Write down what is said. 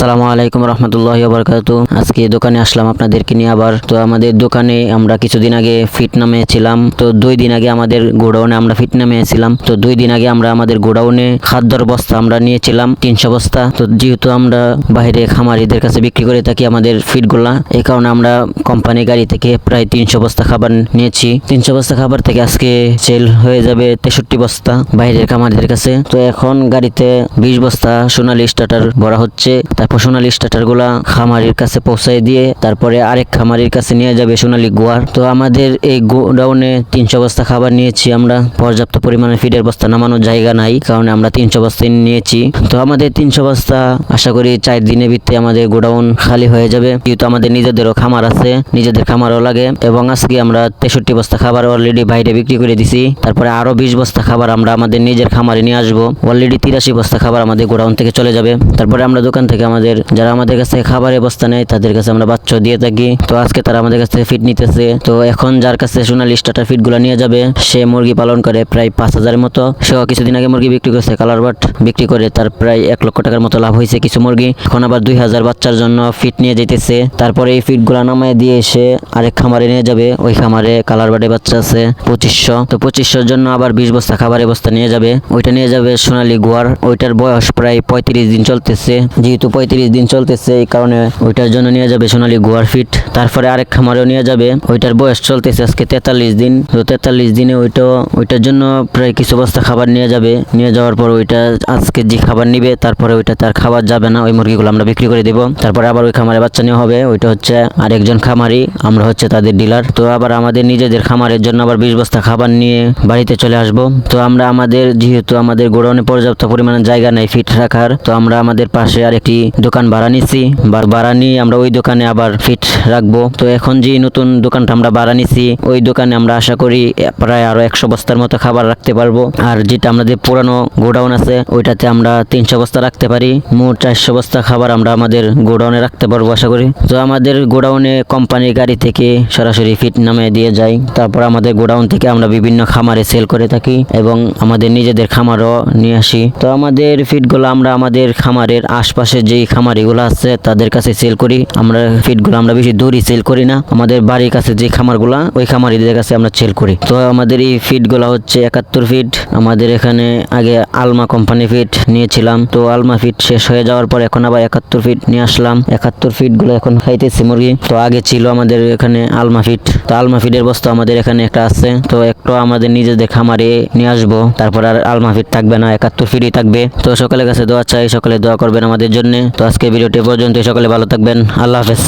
আসসালামু আলাইকুম রহমতুল্লাহ বরকাতু আজকে দোকানে আসলাম আপনাদেরকে নিয়ে আবার। তো আমাদের দোকানে আমরা কিছুদিন আগে ফিট নামে ছিলাম। তো দুই দিন আগে আমাদের গোডাউনে আমরা ফিট নামে ছিলাম। তো দুই দিন আগে আমরা আমাদের গোডাউনে খাদ্যর বস্তা আমরা নিয়েছিলাম, তিনশো বস্তা। তো যেহেতু আমরা বাইরে খামারিদের কাছে বিক্রি করে থাকি আমাদের ফিটগুলা, এই কারণে আমরা কোম্পানি গাড়ি থেকে প্রায় তিনশো বস্তা খাবার নিয়েছি। তিনশো বস্তা খাবার থেকে আজকে সেল হয়ে যাবে তেষট্টি বস্তা বাইরের খামারিদের কাছে। তো এখন গাড়িতে বিশ বস্তা সোনালি স্টার্টার ভরা হচ্ছে। সোনালি স্টার্টারগুলা খামারির কাছে পৌঁছায় দিয়ে তারপরে আরেক খামারির কাছে নিয়ে যাবে সোনালি গোয়ার। তো আমাদের এই গোডাউনে তিনশো বস্তা খাবার নিয়েছি আমরা। পর্যাপ্ত পরিমাণে ফিডের বস্তা নামানোর জায়গা নাই, কারণে আমরা তিনশো বস্তা নিয়েছি। তো আমাদের তিনশো বস্তা আশা করি চার দিনের ভিত্তি আমাদের গোডাউন খালি হয়ে যাবে। যেহেতু আমাদের নিজেদেরও খামার আছে, নিজেদের খামারও লাগে এবং আজকে আমরা তেষট্টি বস্তা খাবার অলরেডি বাইরে বিক্রি করে দিছি। তারপরে আরও বিশ বস্তা খাবার আমরা আমাদের নিজের খামারে নিয়ে আসব। অলরেডি তিরাশি বস্তা খাবার আমাদের গোডাউন থেকে চলে যাবে। তারপরে আমরা দোকান থেকে আমাদের যারা আমাদের কাছে খাবারের বস্তা নেয়, তাদের কাছে আমরা বাচ্চা দিয়ে থাকি। তো আজকে তারা আমাদের কাছ ফিট নিতেছে। তো এখন যার কাছে সোনালি ফিটগুলো নিয়ে যাবে, সে মুরগি পালন করে প্রায় পাঁচ হাজারের মতো। সেও কিছুদিন আগে মুরগি বিক্রি করছে কালার বাট বিক্রি করে তার প্রায় এক লক্ষ টাকার মতো লাভ হয়েছে কিছু মুরগি। এখন আবার দুই হাজার বাচ্চার জন্য ফিট নিয়ে যেতেছে তারপরে এই ফিটগুলা নামায় দিয়ে এসে আরেক খামারে নিয়ে যাবে। ওই খামারে কালার বাটে বাচ্চা আছে পঁচিশশো। তো পঁচিশশোর জন্য আবার বিশ বস্তা খাবারের বস্তা নিয়ে যাবে। ওইটা নিয়ে যাবে সোনালী গোয়ার। ওইটার বয়স প্রায় পঁয়ত্রিশ দিন চলতেছে। যেহেতু পঁয়ত্রিশ দিন চলতেছে, এই কারণে ওইটার জন্য নিয়ে যাবে সোনালী গোয়ার ফিট। তারপরে আরেক খামারেও নিয়ে যাবে। ওইটার বয়স চলতেছে আজকে তেতাল্লিশ দিন। তো তেতাল্লিশ দিনে ওইটা, ওইটার জন্য প্রায় কিছু বস্তা খাবার নিয়ে যাবে। নিয়ে যাওয়ার পর ওইটা আজকে যে খাবার নিবে, তারপরে ওইটা তার খাবার যাবে না, ওই মুরগিগুলো আমরা বিক্রি করে দেবো। তারপরে আবার ওই খামারে বাচ্চা নেওয়া হবে। ওইটা হচ্ছে আরেকজন খামারি, আমরা হচ্ছে তাদের ডিলার। তো আবার আমাদের নিজেদের খামারের জন্য আবার বিশ বস্তা খাবার নিয়ে বাড়িতে চলে আসব। তো আমরা আমাদের, যেহেতু আমাদের গোডাউনে পর্যাপ্ত পরিমাণে জায়গা নেই ফিট রাখার, তো আমরা আমাদের পাশে আরেকটি দোকান ভাড়া নিছি ভাড়া নিয়ে আমরা ওই দোকানে আবার ফিট রাখব। তো এখন যে নতুন দোকানটা আমরা ভাড়া নিছি, ওই দোকানে আমরা আশা করি প্রায় আরও একশো বস্তার মতো খাবার রাখতে পারব। আর যেটা আমাদের পুরানো গোডাউন আছে, ওইটাতে আমরা তিনশো বস্তা রাখতে পারি। মোট চারশো বস্তা খাবার আমরা আমাদের গোডাউনে রাখতে পারব, আশা করি। তো আমাদের গোডাউনে কোম্পানির গাড়ি থেকে সরাসরি ফিট নামে দিয়ে যায় তারপর আমাদের গোডাউন থেকে আমরা বিভিন্ন খামারে সেল করে থাকি এবং আমাদের নিজেদের খামারও নিয়ে আসি। তো আমাদের ফিটগুলো আমরা আমাদের খামারের আশপাশে যেই খামারিগুলো আছে, তাদের কাছে সেল করি। আমরা ফিটগুলো আমরা বেশি দূরই সেল করি না। আমাদের বাড়ির কাছে যে খামারগুলা, ওই খামারিদের কাছে আমরা সেল করি। তো আমাদের এই ফিটগুলো হচ্ছে একাত্তর ফিট আমাদের এখানে আগে আলমা কোম্পানি ফিট নিয়েছিলাম। তো আলমা ফিট শেষ হয়ে যাওয়ার পর এখন আবার একাত্তর ফিট নিয়ে আসলাম। একাত্তর ফিটগুলো এখন খাইতেছি মুরগি। তো আগে ছিল আমাদের এখানে আলমা ফিট তো আলমা ফিটের বস্তা আমাদের এখানে একটা আছে। তো একটু আমাদের নিজেদের খামারে নিয়ে আসব। তারপর আর আলমা ফিড থাকবে না, একাত্তর ফিটই থাকবে। তো সকালের কাছে দোয়া চাই, সকালে দোয়া করবেন আমাদের জন্য। তো আজকে ভিডিওটি পর্যন্ত সকলে ভালো থাকবেন। আল্লাহ হাফেজ।